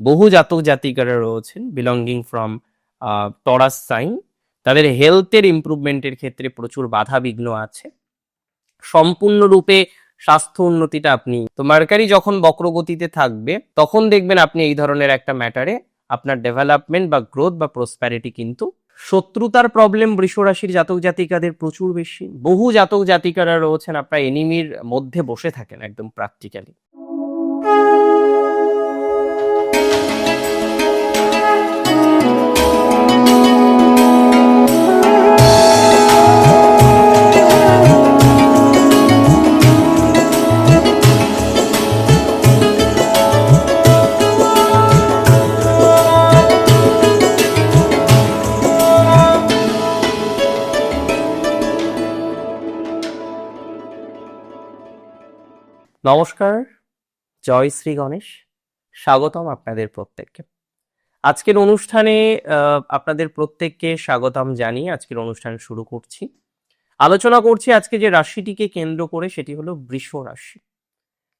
বহু জাতক জাতিকারা রয়েছেন বিলঙ্গিং ফ্রম টরাস সাইন তাদের হেলথের ইমপ্রুভমেন্টের ক্ষেত্রে প্রচুর বাধা বিঘ্ন আছে। সম্পূর্ণরূপে স্বাস্থ্য উন্নতিটা আপনি, তো মার্কারি যখন বক্রগতিতে থাকবে, তখন দেখবেন আপনি এই ধরনের একটা ম্যাটারে আপনার ডেভেলপমেন্ট বা গ্রোথ বা প্রসপ্যারিটি কিন্তু শত্রুতার প্রবলেম বৃষ রাশির জাতক জাতিকাদের প্রচুর বেশি। বহু জাতক জাতিকারা রয়েছেন, আপনার এনিমির মধ্যে বসে থাকেন একদম প্র্যাকটিক্যালি নমস্কার, জয় শ্রী গণেশ। স্বাগতম আপনাদের প্রত্যেককে। আজকের অনুষ্ঠানে আপনাদের প্রত্যেককে স্বাগতম জানিয়ে আজকের অনুষ্ঠান শুরু করছি। আলোচনা করছি আজকে যে রাশিটিকে কেন্দ্র করে, সেটি হলো বৃষ রাশি।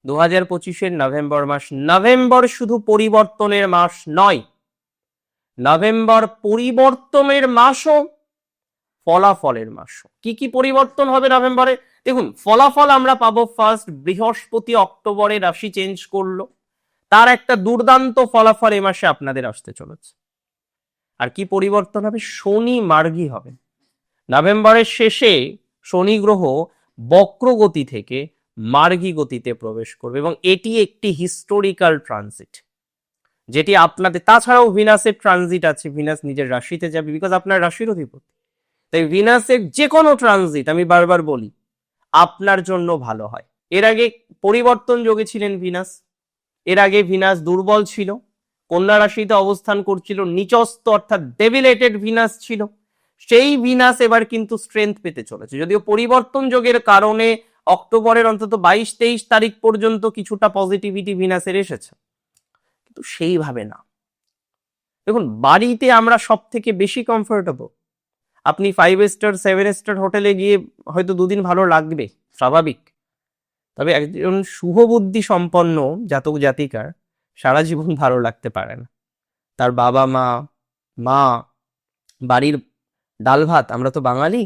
দু হাজার পঁচিশের নভেম্বর মাস, নভেম্বর শুধু পরিবর্তনের মাস নয়, নভেম্বর পরিবর্তনের মাসও ফলাফলের মাসও। কি কি পরিবর্তন হবে নভেম্বরে? দেখুন, ফলাফল আমরা পাবো ফার্স্ট বৃহস্পতি অক্টোবরে রাশি চেঞ্জ করল। তার একটা দুর্দান্ত ফলাফল এ মাসে আপনাদের আসতে চলেছে। আর কি পরিবর্তন হবে? শনি মার্গী হবে। নভেম্বরের শেষে শনি গ্রহ বক্রগতি থেকে মার্গী গতিতে প্রবেশ করবে এবং এটি একটি হিস্টোরিক্যাল ট্রানজিট যেটি আপনাদের, তাছাড়াও ভিনাসের ট্রানজিট আছে। ভিনাস নিজের রাশিতে যাবে বিকজ আপনার রাশির অধিপতি। তাই ভিনাসের যে কোনো ট্রানজিট আমি বারবার বলি আপনার জন্য ভালো হয়। এর আগে পরিবর্তন যোগে ছিলেন ভিনাস। এর আগে ভিনাস দুর্বল ছিল। কন্যা রাশিতে অবস্থান করছিল নিচস্ত অর্থাৎ ডেভিলেটেড ভিনাস ছিল। সেই ভিনাস এবার কিন্তু স্ট্রেংথ পেতে চলেছে। যদিও পরিবর্তন যোগের কারণে অক্টোবরের অন্তত বাইশ, তেইশ তারিখ পর্যন্ত কিছুটা পজিটিভিটি ভিনাসের এসেছে। কিন্তু সেইভাবে না। দেখুন, বাড়িতে আমরা সব থেকে বেশি কমফোর্টেবল আপনি ফাইভ স্টার সেভেন স্টার হোটেলে গিয়ে হয়তো দুদিন ভালো লাগবে, স্বাভাবিক। তবে একজন শুভবুদ্ধি সম্পন্ন জাতক, জাতিকার সারা জীবন ভালো লাগতে পারে না। তার বাবা মা মা, বাড়ির ডাল ভাত, আমরা তো বাঙালি,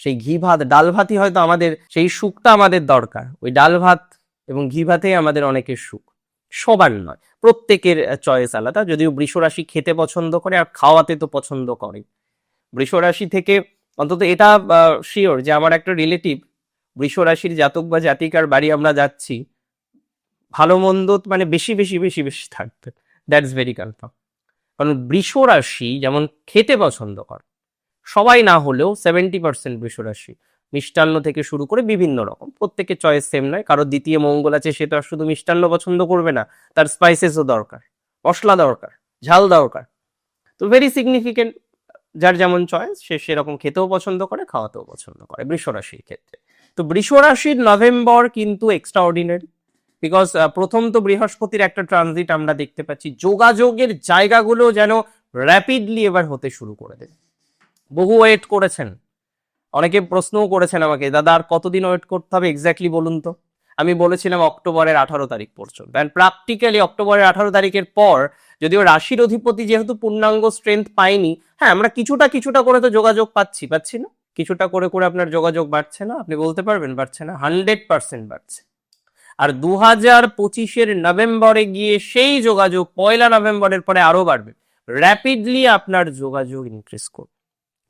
সেই ঘি ভাত, ডাল ভাতই হয়তো আমাদের, সেই সুখটা আমাদের দরকার। ওই ডাল ভাত এবং ঘি ভাতেই আমাদের অনেকের সুখ। সবার নয়, প্রত্যেকের চয়েস আলাদা। যদিও বৃষরাশি খেতে পছন্দ করে আর খাওয়াতে তো পছন্দ করে। বৃষ রাশি থেকে, অন্তত এটা শিওর যে আমার একটা রিলেটিভ বৃষ রাশির জাতক বা জাতিকার বাড়ি আমরা যাচ্ছি। ভালো মন্দ মানে বেশি বেশি বেশি বেশি থাকবে। দ্যাটস ভেরি কনফার্ম কারণ বৃষ রাশি যেমন খেতে পছন্দ করে, সবাই না হলেও সেভেন্টি পার্সেন্ট বৃষ রাশি। মিষ্টান্ন থেকে শুরু করে বিভিন্ন রকম, প্রত্যেকের চয়েস সেম নয়। কারোর দ্বিতীয় মঙ্গল আছে, সে তো আর শুধু মিষ্টান্ন পছন্দ করবে না। তার স্পাইসেসও দরকার, মশলা দরকার, ঝাল দরকার। তো ভেরি সিগনিফিকেন্ট যার যেমন চয়েস সে সেরকম খেতেও পছন্দ করে, খাওয়াতেও পছন্দ করে বৃষ রাশির ক্ষেত্রে। তো বৃষ রাশির নভেম্বর কিন্তু এক্সট্রা অর্ডিনারি বিকজ প্রথম তো বৃহস্পতির একটা ট্রানজিট আমরা দেখতে পাচ্ছি। যোগাযোগের জায়গাগুলো যেন র্যাপিডলি এবার হতে শুরু করে দেবে বহু ওয়েট করেছেন। অনেকে প্রশ্নও করেছেন আমাকে, দাদা, আর কতদিন ওয়েট করতে হবে? এক্স্যাক্টলি বলুন তো। আমি বলেছিলাম অক্টোবরের আঠারো তারিখ পর্যন্ত। অ্যান্ড প্র্যাকটিক্যালি অক্টোবরের আঠারো তারিখের পর যদিও রাশির অধিপতি যেহেতু পূর্ণাঙ্গ স্ট্রেংথ পাইনি হ্যাঁ আমরা কিছুটা কিছুটা করে তো যোগাযোগ পাচ্ছি পাচ্ছি না? কিছুটা করে করে আপনার যোগাযোগ বাড়ছে না? আপনি বলতে পারবেন বাড়ছে না? হান্ড্রেড পার্সেন্ট বাড়ছে। আর দু হাজার পঁচিশের নভেম্বরে গিয়ে সেই যোগাযোগ, পয়লা নভেম্বরের পরে আরও বাড়বে। র্যাপিডলি আপনার যোগাযোগ ইনক্রিজ করবে।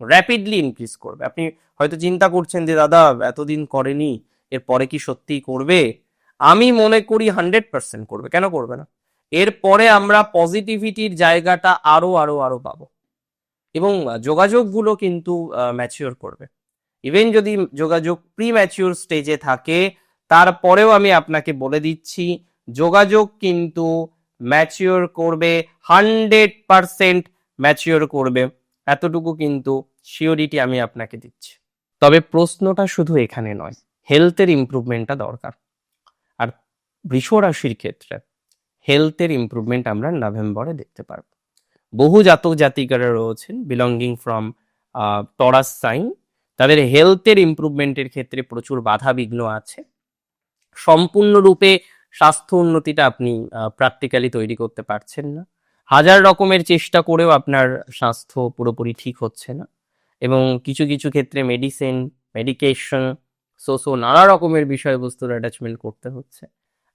র্যাপিডলি ইনক্রিজ করবে। আপনি হয়তো চিন্তা করছেন যে, দাদা, এতদিন করেনি। এরপরে কি সত্যিই করবে? আমি মনে করি হান্ড্রেড পার্সেন্ট করবে। কেন করবে না? এরপরে আমরা পজিটিভিটির জায়গাটা আরও আরও আরও পাবো। এবং যোগাযোগগুলো কিন্তু ম্যাচিওর করবে। ইভেন যদি যোগাযোগ প্রি ম্যাচিওর স্টেজে থাকে, তারপরেও আমি আপনাকে বলে দিচ্ছি, যোগাযোগ কিন্তু ম্যাচিওর করবে হান্ড্রেড পারসেন্ট ম্যাচিওর করবে। এতটুকু কিন্তু শিওরিটি আমি আপনাকে দিচ্ছি। তবে প্রশ্নটা শুধু এখানে নয়। হেলথের ইমপ্রুভমেন্টটা দরকার। আর বৃষ রাশির ক্ষেত্রে হেলথের ইমপ্রুভমেন্ট আমরা নভেম্বরে দেখতে পারব। বহু জাতক জাতিকারা রয়েছেন বিলঙ্গিং ফ্রম টরাস সাইন তাদের হেলথের ইমপ্রুভমেন্টের ক্ষেত্রে প্রচুর বাধা বিঘ্ন আছে। সম্পূর্ণরূপে স্বাস্থ্য উন্নতিটা আপনি প্র্যাকটিক্যালি তৈরি করতে পারছেন না। হাজার রকমের চেষ্টা করেও আপনার স্বাস্থ্য পুরোপুরি ঠিক হচ্ছে না। এবং কিছু কিছু ক্ষেত্রে মেডিসিন মেডিকেশন সোসো নানা রকমের বিষয়বস্তুর অ্যাটাচমেন্ট করতে হচ্ছে।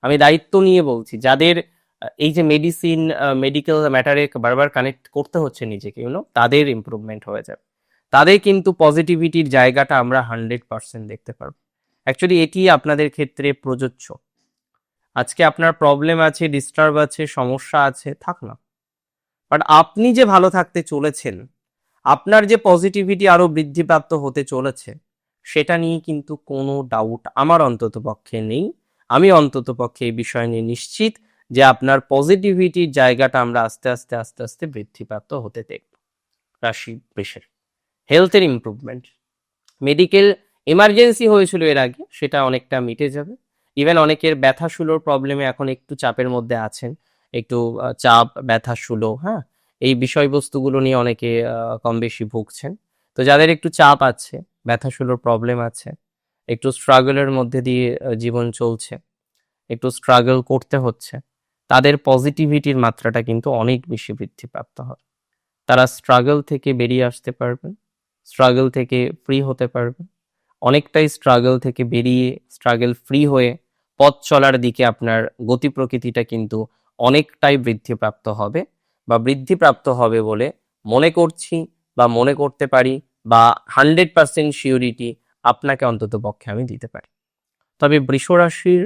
আমি দায়িত্ব নিয়ে বলছি, যাদের এই যে মেডিসিন মেডিকেল ম্যাটারে বারবার কানেক্ট করতে হচ্ছে নিজেকে ইউনো তাদের ইমপ্রুভমেন্ট হয়ে যাবে। তাদের কিন্তু পজিটিভিটির জায়গাটা আমরা হান্ড্রেড পার্সেন্ট দেখতে পারব। অ্যাকচুয়ালি এটি আপনাদের ক্ষেত্রে প্রযোজ্য। আজকে আপনার প্রবলেম আছে ডিস্টার্ব আছে, সমস্যা আছে, থাক না। বাট আপনি যে ভালো থাকতে চলেছেন, আপনার যে পজিটিভিটি আরও বৃদ্ধিপ্রাপ্ত হতে চলেছে সেটা নিয়ে কিন্তু কোনো ডাউট আমার অন্তত পক্ষে নেই। আমি অন্তত পক্ষে এই বিষয় নিয়ে নিশ্চিত যে আপনার পজিটিভিটির জায়গাটা আমরা আস্তে আস্তে আস্তে আস্তে বৃদ্ধিপ্রাপ্ত হতে দেখব। রাশি বৃষের হেলথের ইমপ্রুভমেন্ট মেডিকেল এমার্জেন্সি হয়েছিল এর আগে, সেটা অনেকটা মিটে যাবে। ইভেন অনেকের ব্যথা শুলোর প্রবলেমে এখন একটু চাপের মধ্যে আছেন। একটু চাপ ব্যথা শুলো হ্যাঁ? এই বিষয়বস্তুগুলো নিয়ে অনেকে কম বেশি ভুগছেন। তো যাদের একটু চাপ আছে ব্যথা শুলোর প্রবলেম আছে। একটু স্ট্রাগলের মধ্যে দিয়ে জীবন চলছে। একটু স্ট্রাগল করতে হচ্ছে। তাদের পজিটিভিটির মাত্রাটা কিন্তু অনেক বেশি বৃদ্ধিপ্রাপ্ত হয়। তারা স্ট্রাগল থেকে বেরিয়ে আসতে পারবেন স্ট্রাগল থেকে ফ্রি হতে পারবেন। অনেকটাই স্ট্রাগল থেকে বেরিয়ে স্ট্রাগল ফ্রি হয়ে পথ চলার দিকে আপনার গতি প্রকৃতিটা কিন্তু অনেকটাই বৃদ্ধিপ্রাপ্ত হবে বা বৃদ্ধিপ্রাপ্ত হবে বলে মনে করছি বা মনে করতে পারি। বা হান্ড্রেড পার্সেন্ট শিওরিটি আপনাকে অন্তত পক্ষে আমি দিতে পারি। তবে বৃষ রাশির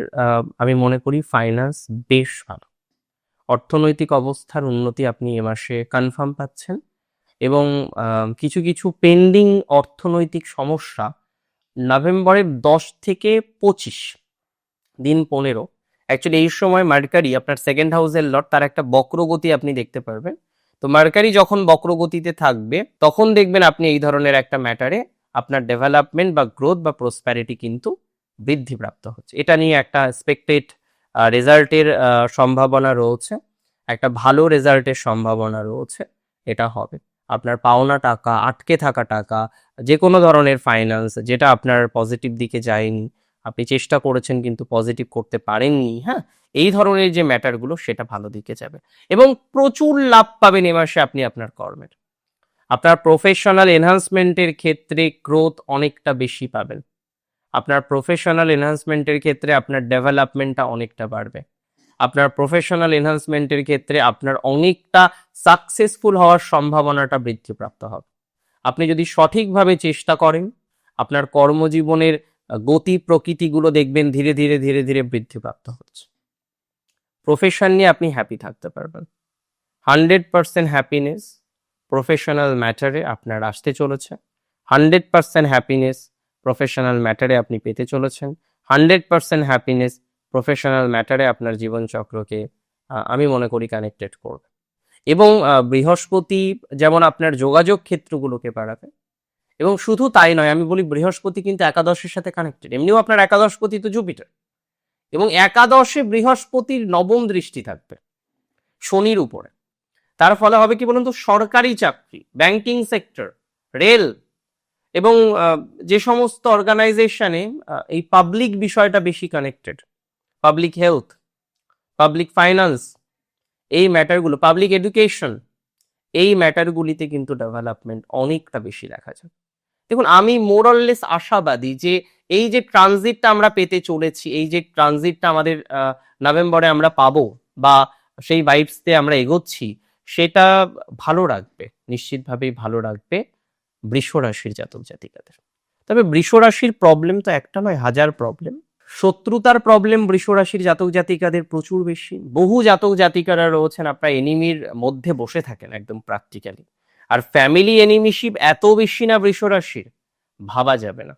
আমি মনে করি ফাইন্যান্স বেশ ভালো। অর্থনৈতিক অবস্থার উন্নতি আপনি এ মাসে কনফার্ম পাচ্ছেন এবং কিছু কিছু পেন্ডিং অর্থনৈতিক সমস্যা নভেম্বরের দশ থেকে পঁচিশ দিন পনেরো। অ্যাকচুয়ালি এই সময় মার্কারি আপনার সেকেন্ড হাউসের লট তার একটা বক্রগতি আপনি দেখতে পারবেন। তো মার্কারি যখন বক্রগতিতে থাকবে, তখন দেখবেন আপনি এই ধরনের একটা ম্যাটারে আপনার ডেভেলপমেন্ট বা গ্রোথ বা প্রসপ্যারিটি কিন্তু বৃদ্ধিপ্রাপ্ত হচ্ছে। এটা নিয়ে একটা এক্সপেক্টেড রেজাল্টের সম্ভাবনা রয়েছে, একটা ভালো রেজাল্টের সম্ভাবনা রয়েছে, এটা হবে। আপনার পাওনা টাকা, আটকে থাকা টাকা যে কোনো ধরনের ফাইন্যান্স যেটা আপনার পজিটিভ দিকে যায়নি, আপনি চেষ্টা করেছেন কিন্তু পজিটিভ করতে পারেননি হ্যাঁ? এই ধরনের যে ম্যাটারগুলো সেটা ভালো দিকে যাবে। এবং প্রচুর লাভ পাবেন এ মাসে আপনি আপনার কর্মের। আপনার প্রফেশনাল এনহান্সমেন্টের ক্ষেত্রে গ্রোথ অনেকটা বেশি পাবেন। আপনার প্রফেশনাল এনহান্সমেন্টের ক্ষেত্রে আপনার ডেভেলপমেন্টটা অনেকটা বাড়বে। আপনার প্রফেশনাল এনহান্সমেন্টের ক্ষেত্রে আপনার অনেকটা সাকসেসফুল হওয়ার সম্ভাবনাটা বৃদ্ধিপ্রাপ্ত হবে। আপনি যদি সঠিকভাবে চেষ্টা করেন, আপনার কর্মজীবনের গতি প্রকৃতিগুলো দেখবেন ধীরে ধীরে ধীরে ধীরে বৃদ্ধিপ্রাপ্ত হচ্ছে। প্রফেশন নিয়ে আপনি হ্যাপি থাকতে পারবেন। হান্ড্রেড পার্সেন্ট হ্যাপিনেস প্রফেশনাল ম্যাটারে আপনার আসতে চলেছে। হান্ড্রেড পার্সেন্ট হ্যাপিনেস প্রফেশনাল ম্যাটারে আপনি পেতে চলেছেন। হান্ড্রেড পার্সেন্ট হ্যাপিনেস প্রফেশনাল ম্যাটারে আপনার জীবনচক্রকে আমি মনে করি কানেক্টেড করবে। এবং বৃহস্পতি যেমন আপনার যোগাযোগ ক্ষেত্রগুলোকে বাড়াবে, এবং শুধু তাই নয়, আমি বলি বৃহস্পতি কিন্তু একাদশের সাথে কানেক্টেড এমনিও আপনার একাদশপতি তো জুপিটার এবং একাদশে বৃহস্পতির নবম দৃষ্টি থাকবে, শনির উপরে। তার ফলে হবে কি বলুন তো? সরকারি চাকরি ব্যাংকিং সেক্টর রেল এবং যে সমস্ত অর্গানাইজেশনে এই পাবলিক বিষয়টা বেশি connected public health public finance এই ম্যাটারগুলো পাবলিক এডুকেশন এই ম্যাটারগুলিতে কিন্তু ডেভেলপমেন্ট অনেকটা বেশি দেখা যায়। দেখুন, আমি মোরাললেস আশাবাদী যে এই যে ট্রানজিটটা আমরা পেতে চলেছি, এই যে ট্রানজিটটা আমাদের নভেম্বরে আমরা পাবো বা সেই ভাইবসতে আমরা এগোচ্ছি, সেটা ভালো রাখবে, নিশ্চিতভাবেই ভালো রাখবে বৃষ রাশির জাতক জাতিকাদের। তবে বৃষ রাশির প্রবলেম তো একটা নয়, হাজার প্রবলেম শত্রুতার প্রবলেম বৃষ রাশির জাতক জাতিকাদের প্রচুর বেশি। বহু জাতক জাতিকারা রয়েছেন, আপনার এনিমির মধ্যে বসে থাকেন একদম প্র্যাকটিক্যালি আর ফ্যামিলি এনিমিশিপ এত বেশি না বৃষ রাশির ভাবা যাবে না।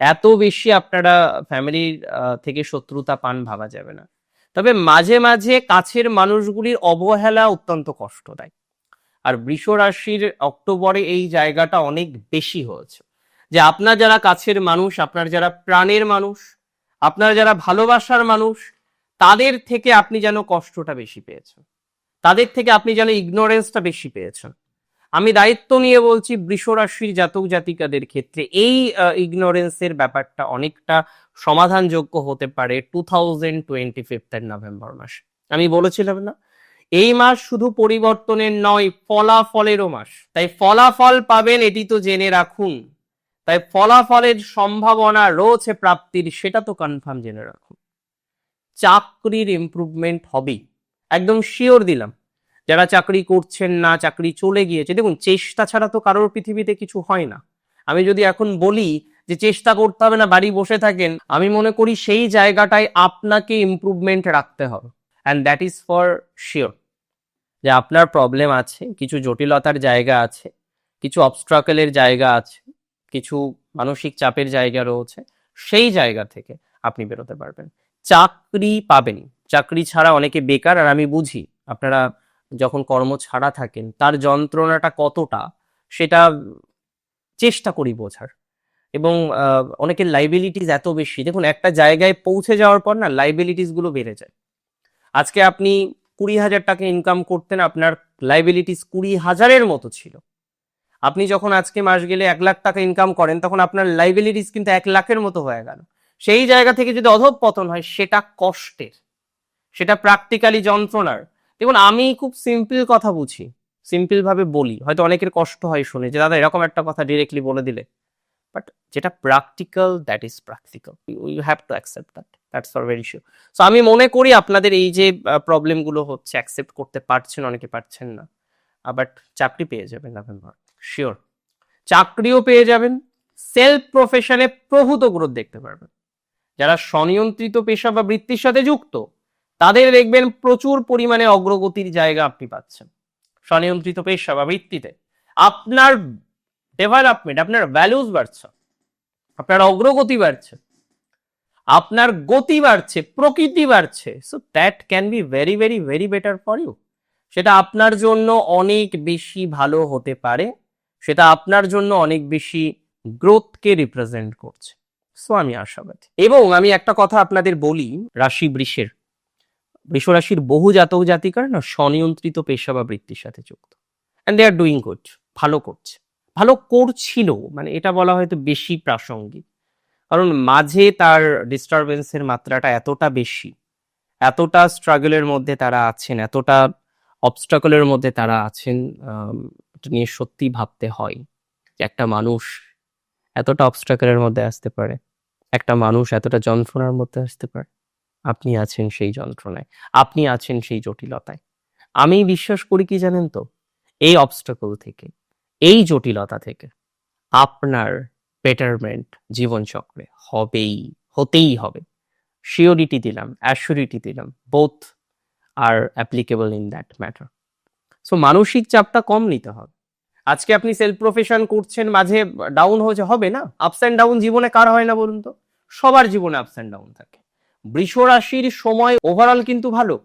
এত বেশি আপনারা ফ্যামিলির থেকে শত্রুতা পান ভাবা যাবে না। তবে মাঝে মাঝে কাছের মানুষগুলির অবহেলা অত্যন্ত কষ্ট আর বৃষ রাশির অক্টোবরে এই জায়গাটা অনেক বেশি হয়েছে। যে আপনার যারা কাছের মানুষ, আপনার যারা প্রাণের মানুষ, আপনার যারা ভালোবাসার মানুষ, তাদের থেকে আপনি যেন কষ্টটা বেশি পেয়েছেন। তাদের থেকে আপনি যেন ইগনোরেন্সটা বেশি পেয়েছেন। আমি দায়িত্ব নিয়ে বলছি বৃষ রাশির জাতক জাতিকাদের ক্ষেত্রে। এই ইগনোরেন্সের ব্যাপারটা অনেকটা সমাধানযোগ্য হতে পারে টু থাউজেন্ড টোয়েন্টি ফিফথের নভেম্বর মাস। আমি বলেছিলাম না, এই মাস শুধু পরিবর্তনের নয়, ফলাফলেরও মাস। তাই ফলাফল পাবেন এটি তো জেনে রাখুন। তাই ফলাফলের সম্ভাবনা রয়েছে প্রাপ্তির, সেটা তো কনফার্ম জেনে রাখুন। চাকরির ইমপ্রুভমেন্ট হবেই। একদম শিওর দিলাম। যারা চাকরি করছেন না, চাকরি চলে গিয়েছে, দেখুন চেষ্টা ছাড়া তো কারোর পৃথিবীতে কিছু হয় না। আমি যদি এখন বলি যে চেষ্টা করতে হবে না, বাড়ি বসে থাকেন, আমি মনে করি সেই জায়গাটায় আপনাকে ইমপ্রুভমেন্ট রাখতে হবে। And that is for sure যে আপনার প্রবলেম আছে, কিছু জটিলতার জায়গা আছে, কিছু অবস্ট্রাকেলের জায়গা আছে, কিছু মানসিক চাপের জায়গা রয়েছে, সেই জায়গা থেকে আপনি বেরোতে পারবেন। চাকরি পাবেন। চাকরি ছাড়া অনেকে বেকার, আর আমি বুঝি, আপনারা যখন কর্ম ছাড়া থাকেন, তার যন্ত্রণাটা কতটা, সেটা চেষ্টা করি বোঝার। এবং অনেকের লাইবিলিটিস এত বেশি। দেখুন, একটা জায়গায় পৌঁছে যাওয়ার পর না লাইবিলিটিসগুলো বেড়ে যায়। আজকে আপনি কুড়ি হাজার টাকা ইনকাম করতেন, আপনার লাইবিলিটিস কুড়ি হাজারের মতো ছিল। আপনি যখন আজকে মাস গেলে এক লাখ টাকা ইনকাম করেন, তখন আপনার লাইবিলিটিস কিন্তু এক লাখের মতো হয়ে গেল। সেই জায়গা থেকে যদি অধঃপতন হয়, সেটা কষ্টের। সেটা প্র্যাকটিক্যালি যন্ত্রণার। দেখুন, আমি খুব সিম্পল কথা বুঝি। সিম্পল ভাবে বলি। হয়তো অনেকের কষ্ট হয় শুনে যে, দাদা, এরকম একটা কথা ডিরেক্টলি বলে দিলে। বাট যেটা practical that is practical you have to accept that that's for very sure so আমি মনে করি আপনাদের এই যে প্রবলেমগুলো হচ্ছে অ্যাকসেপ্ট করতে পারছেন, অনেকে পারছেন না। বাট চাকরি পেয়ে যাবেন নভেম্বর শিওর চাকরিও পেয়ে যাবেন। সেলফ প্রফেশনে প্রভূত গ্রোথ দেখতে পারবেন। যারা স্বনিয়ন্ত্রিত পেশা বা বৃত্তির সাথে যুক্ত তাদের দেখবেন প্রচুর পরিমাণে অগ্রগতির জায়গা আপনি পাচ্ছেন। স্বনিয়ন্ত্রিত পেশা বা বৃত্তিতে আপনার ডেভেলপমেন্ট আপনার ভ্যালুস বাড়ছে। আপনার অগ্রগতি বাড়ছে। আপনার গতি বাড়ছে, প্রকৃতি বাড়ছে। So that can be very very very better for you সেটা আপনার জন্য অনেক বেশি ভালো হতে পারে। সেটা আপনার জন্য অনেক বেশি গ্রোথকে রিপ্রেজেন্ট করছে। সো আমি আশাবাদী। এবং আমি একটা কথা আপনাদের বলি, রাশি বৃষের। বৃষ রাশির বহু জাতক জাতিকার না স্বনিয়ন্ত্রিত পেশা বা বৃত্তির সাথে যুক্ত। And they are doing good ভালো করছে। ভালো করছিল মানে এটা বলা হয়তো বেশি প্রাসঙ্গিক। কারণ মাঝে তার ডিস্টারবেন্সের মাত্রাটা এতটা বেশি, এতটা স্ট্রাগলের মধ্যে তারা আছেন, এতটা অবস্ট্রাকলের মধ্যে তারা আছেন এটা নিয়ে সত্যি ভাবতে হয় যে একটা মানুষ এতটা অবস্ট্রাকলের মধ্যে আসতে পারে, একটা মানুষ এতটা যন্ত্রণার মধ্যে আসতে পারে। আপনি আছেন সেই যন্ত্রণায়, আপনি আছেন সেই জটিলতায়। আমি বিশ্বাস করি কি জানেন তো? এই অবস্ট্রাকল থেকে, এই জটিলতা থেকে আপনার বেটারমেন্ট জীবনচক্রে হবেই, হতেই হবে। শিওরিটি দিলাম অ্যাসিউরিটি দিলাম both are applicable in that matter so মানসিক চাপটা কম নিতে হবে। আজকে আপনি সেলফ প্রফেশন করছেন, মাঝে ডাউন হয়েছে হবে না? আপস অ্যান্ড ডাউন জীবনে কার হয় না বলুন তো? সবার জীবনে আপস অ্যান্ড ডাউন থাকে। বৃষ রাশির সময় ওভারঅল কিন্তু ভালো।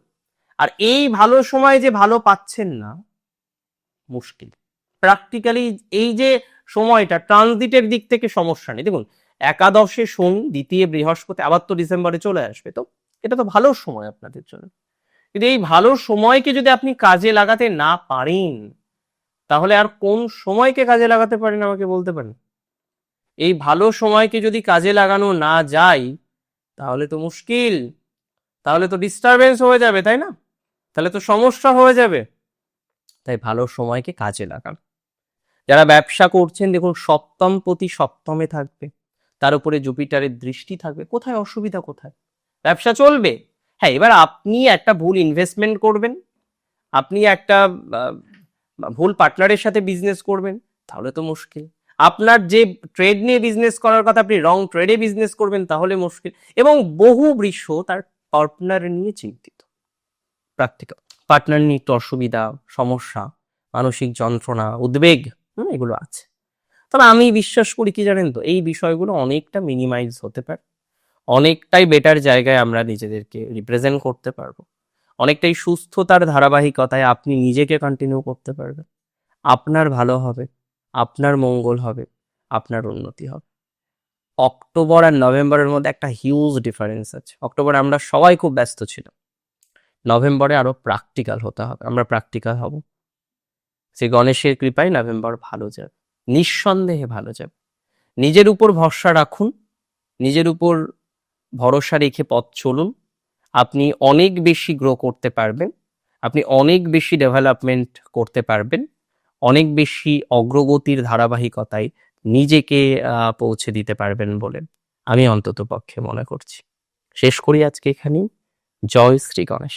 আর এই ভালো সময় যে ভালো পাচ্ছেন না, মুশকিল। প্র্যাকটিক্যালি এই যে সময়টা ট্রানজিটের দিক থেকে সমস্যা নেই। দেখুন, একাদশে শনি, দ্বিতীয় বৃহস্পতি, আবার তো ডিসেম্বরে চলে আসবে। তো এটা তো ভালো সময় আপনাদের জন্য। কিন্তু এই ভালো সময়কে যদি আপনি কাজে লাগাতে না পারেন, তাহলে আর কোন সময়কে কাজে লাগাতে পারেন আমাকে বলতে পারেন? এই ভালো সময়কে যদি কাজে লাগানো না যায় তাহলে তো মুশকিল। তাহলে তো ডিস্টারবেন্স হয়ে যাবে, তাই না? তাহলে তো সমস্যা হয়ে যাবে। তাই ভালো সময়কে কাজে লাগান। যারা ব্যবসা করছেন, দেখুন, সপ্তম প্রতি সপ্তমে থাকবে। তার উপরে জুপিটারের দৃষ্টি থাকবে। কোথায়? অসুবিধা কোথায়? ব্যবসা চলবে। হ্যাঁ এবার আপনি একটা ভুল ইনভেস্টমেন্ট করবেন। আপনি একটা ভুল পার্টনারের সাথে বিজনেস করবেন। তাহলে তো মুশকিল। আপনার যে ট্রেড নিয়ে বিজনেস করার কথা, আপনি রং ট্রেডে বিজনেস করবেন, তাহলে মুশকিল। এবং বহু বৃষ তার পার্টনার নিয়ে চিন্তিত। প্র্যাকটিক্যাল পার্টনার নিয়ে একটু অসুবিধা, সমস্যা, মানসিক যন্ত্রণা, উদ্বেগ এগুলো আছে। তবে আমি বিশ্বাস করি কি জানেন তো, এই বিষয়গুলো অনেকটা মিনিমাইজ হতে পারে। অনেকটাই বেটার জায়গায় আমরা নিজেদেরকে রিপ্রেজেন্ট করতে পারব। অনেকটাই সুস্থতার ধারাবাহিকতায় আপনি নিজেকে কন্টিনিউ করতে পারবেন। আপনার ভালো হবে। আপনার মঙ্গল হবে, আপনার উন্নতি হবে। অক্টোবর আর নভেম্বরের মধ্যে একটা হিউজ ডিফারেন্স আছে। অক্টোবরে আমরা সবাই খুব ব্যস্ত ছিলাম। নভেম্বরে আরও প্র্যাকটিক্যাল হতে হবে। আমরা প্র্যাকটিক্যাল হব। শ্রী গণেশের কৃপায় নভেম্বর ভালো যাবে। নিঃসন্দেহে ভালো যাবে। নিজের উপর ভরসা রাখুন। নিজের উপর ভরসা রেখে পথ চলুন। আপনি অনেক বেশি গ্রো করতে পারবেন। আপনি অনেক বেশি ডেভেলপমেন্ট করতে পারবেন। অনেক বেশি অগ্রগতির ধারাবাহিকতায় নিজেকে পৌঁছে দিতে পারবেন বলে আমি অন্তত পক্ষে মনে করছি। শেষ করি আজকে এখানেই। জয় শ্রী গণেশ।